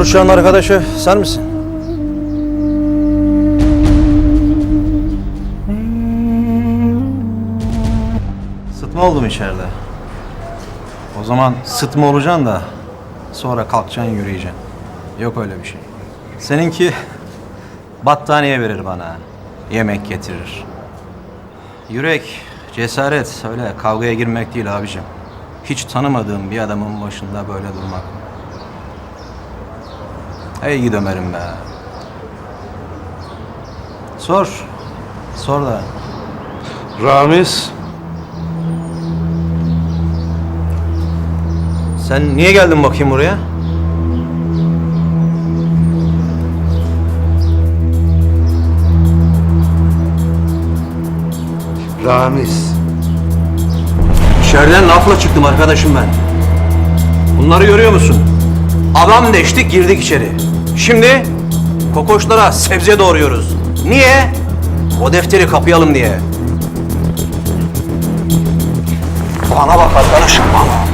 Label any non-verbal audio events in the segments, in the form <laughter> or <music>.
Uşak'ın arkadaşı sen misin? Sıtma oldum içeride. O zaman sıtma olacaksın da sonra kalkacaksın yürüyeceksin. Yok öyle bir şey. Seninki battaniye verir bana. Yemek getirir. Yürek, cesaret öyle kavgaya girmek değil abicim. Hiç tanımadığım bir adamın başında böyle durmak. Ey gidi Ömer'im be. Sor. Sor da. Ramiz, Sen niye geldin bakayım buraya? Ramiz. İçeriden lafla çıktım arkadaşım ben. Bunları görüyor musun? Adam deştik girdik içeri. Şimdi kokoşlara sebze doğruyoruz. Niye? O defteri kapayalım diye. Bana bak arkadaşım bana.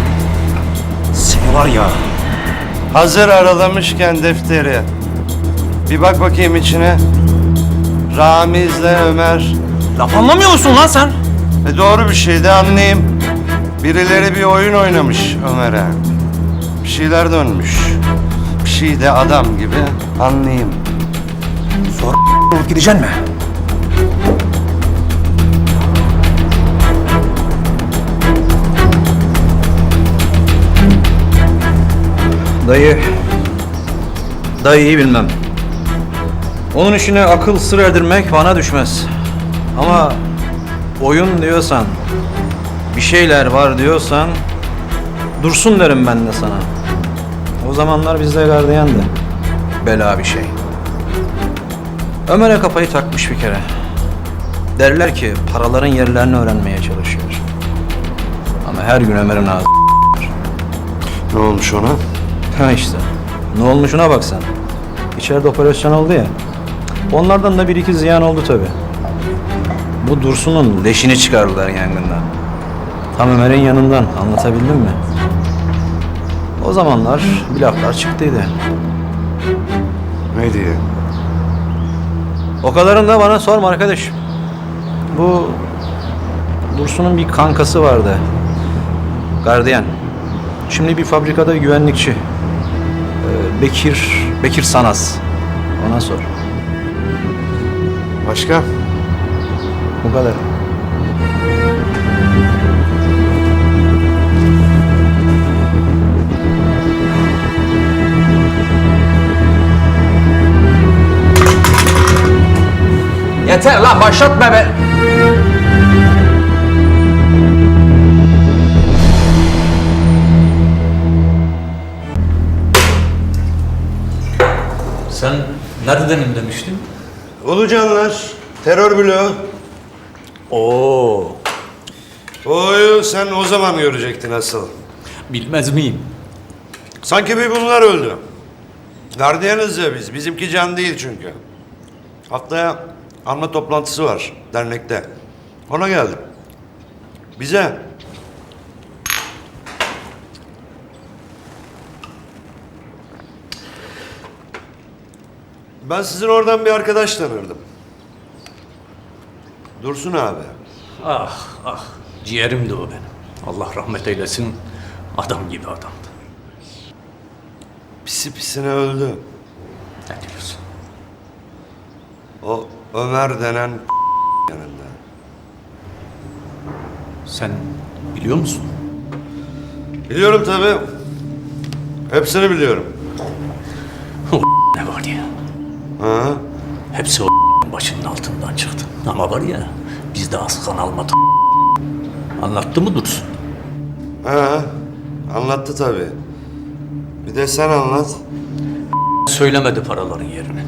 Seni var ya Hazır aralamışken defteri. Bir bak bakayım içine. Ramiz'le Ömer. laf anlamıyor musun lan sen? E doğru bir şey de anlayayım. Birileri bir oyun oynamış Ömer'e. Bir şeyler dönmüş. Şey de adam gibi anlayayım. Sonra olup gideceksin mi? Dayı... Dayıyı bilmem. Onun işine akıl sır erdirmek bana düşmez. Ama oyun diyorsan, bir şeyler var diyorsan dursun derim ben de sana. O zamanlar bizde gardiyandı. Bela bir şey. Ömer'e kafayı takmış bir kere. Derler ki paraların yerlerini öğrenmeye çalışıyor. Ama her gün Ömer'in ağzı Ne olmuş ona? Ha işte. Ne olmuşuna bak sen. İçeride operasyon oldu ya. Onlardan da bir iki ziyan oldu tabi. Bu Dursun'un leşini çıkardılar yangından. Tam Ömer'in yanından. Anlatabildim mi? O zamanlar bir laflar çıktıydı. Ne diye? O kadarını da bana sorma arkadaş. Bu Dursun'un bir kankası vardı. Gardiyan. Şimdi bir fabrikada güvenlikçi. Ee, Bekir, Bekir Sanas. Ona sor. Başka? Bu kadar. Yeter lan başlatma be. Sen neredenim demiştin? Ulucanlar, terör bloğu. Oo, Oyu sen o zaman görecektin asıl. bilmez miyim? Sanki bir bunlar öldü. Gardiyanız ya biz. Bizimki can değil çünkü. Haftaya anma toplantısı var dernekte. Ona geldim. Bize. Ben sizin oradan bir arkadaş tanırdım. Dursun abi. Ah ah, ciğerimdi o benim. Allah rahmet eylesin, adam gibi adamdı. Pisi pisine öldü. Ne diyorsun? O Ömer denen <laughs> yanında. Sen biliyor musun? Biliyorum tabii. Hepsini biliyorum. <laughs> <laughs> ne var ya? Ha? Hepsi o başının altından çıktı. Ama var ya, bizde az kan almadı. Anlattı mı Dursun? Ha? Anlattı tabii. Bir de sen anlat. Söylemedi paraların yerini.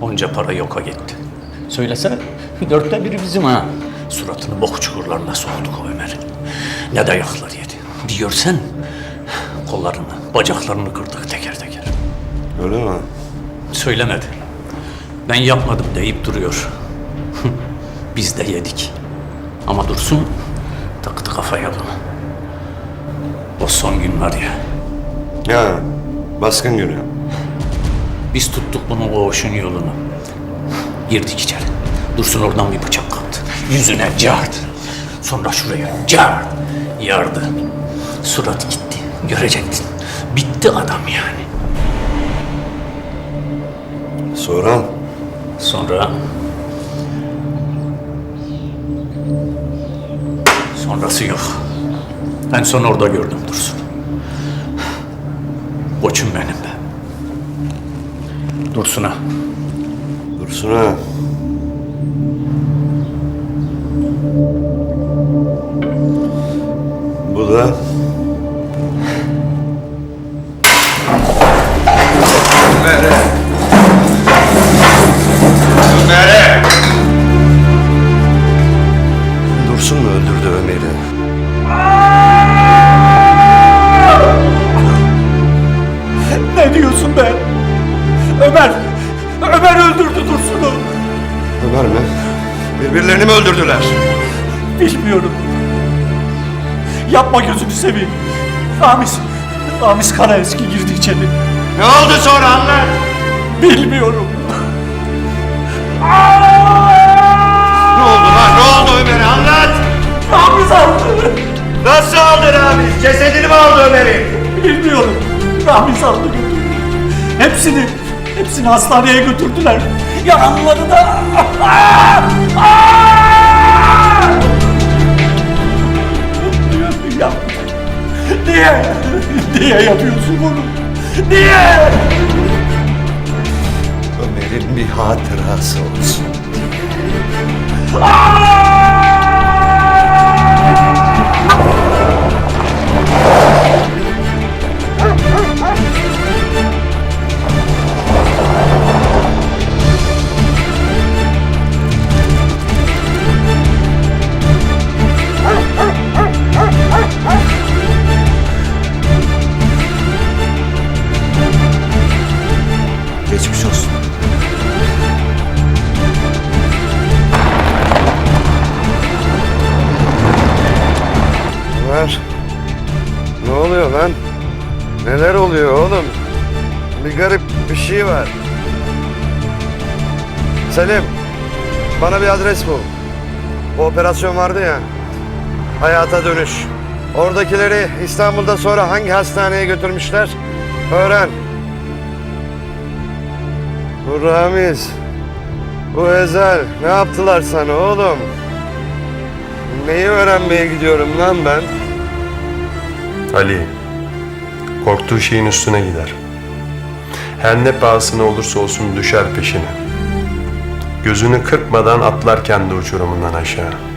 Onca para yoka gitti. Söylesene, dörtte biri bizim ha. Suratını bok çukurlarına soktuk o Ömer'in. Ne dayaklar yedi. Bir görsen, kollarını, bacaklarını kırdık teker teker. Öyle mi? Söylemedi. Ben yapmadım deyip duruyor. <laughs> Biz de yedik. Ama Dursun taktı kafaya bunu. O son gün var ya, Ya baskın günü. Biz tuttuk bunun koğuşun yolunu. Girdik içeri. Dursun oradan bir bıçak kaptı. Yüzüne cart. Sonra şuraya cart. Yardı. Surat gitti. Görecektin. Bitti adam yani. Sonra Sonra... Sonrası yok. En son orada gördüm Dursun. Koçum benim be. Dursun'a. Dursun ha. Bu da Yapma gözünü seveyim. Ramiz, Ramiz Karaeski girdi içeri. Ne oldu sonra anlat. Bilmiyorum. Ne oldu lan? Ne oldu Ömer'e anlat. Ramiz aldı. Nasıl aldı Ramiz? Cesedini mi aldı Ömer'i? Bilmiyorum. Ramiz aldı götürdü. Hepsini, hepsini hastaneye götürdüler. Yaralıları da. Yapma. Niye? Niye yapıyorsun bunu? Niye? Ömer'in bir hatırası olsun. Geçmiş olsun. Ömer. Ne oluyor lan? Neler oluyor oğlum? Bir garip bir şey var. Selim, bana bir adres bul. Bu operasyon vardı ya, hayata dönüş. Oradakileri İstanbul'da sonra hangi hastaneye götürmüşler? Öğren. Bu Ramiz, bu Ezel ne yaptılar sana oğlum? Neyi öğrenmeye gidiyorum lan ben? Ali, korktuğu şeyin üstüne gider. Her ne pahasına olursa olsun düşer peşine. Gözünü kırpmadan atlar kendi uçurumundan aşağı.